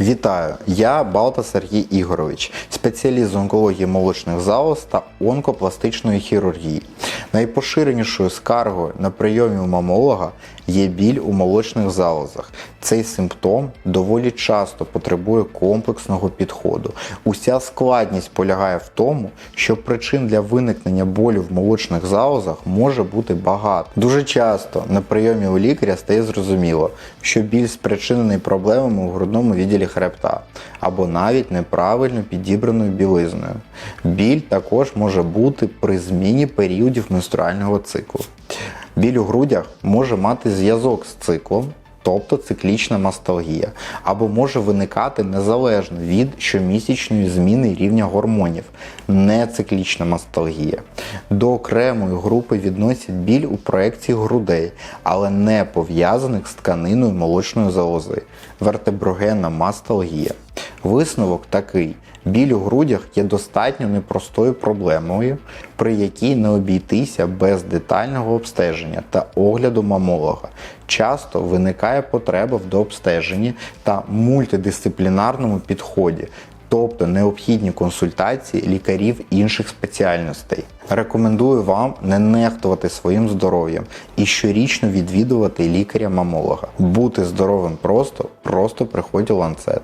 Вітаю! Я Балта Сергій Ігорович, спеціаліст з онкології молочних залоз та онкопластичної хірургії. Найпоширенішою скаргою на прийомі у мамолога є біль у молочних залозах. Цей симптом доволі часто потребує комплексного підходу. Уся складність полягає в тому, що причин для виникнення болю в молочних залозах може бути багато. Дуже часто на прийомі у лікаря стає зрозуміло, що біль спричинений проблемами у грудному відділі хребта або навіть неправильно підібраною білизною. Біль також може бути при зміні періодів менструального циклу. Біль у грудях може мати зв'язок з циклом, тобто циклічна масталгія, або може виникати незалежно від щомісячної зміни рівня гормонів, нециклічна масталгія. До окремої групи відносять біль у проекції грудей, але не пов'язаних з тканиною молочної залози, вертеброгенна масталгія. Висновок такий: біль у грудях є достатньо непростою проблемою, при якій не обійтися без детального обстеження та огляду мамолога. Часто виникає потреба в дообстеженні та мультидисциплінарному підході. Тобто необхідні консультації лікарів інших спеціальностей. Рекомендую вам не нехтувати своїм здоров'ям і щорічно відвідувати лікаря-мамолога. Бути здоровим просто, просто приходь у ланцет.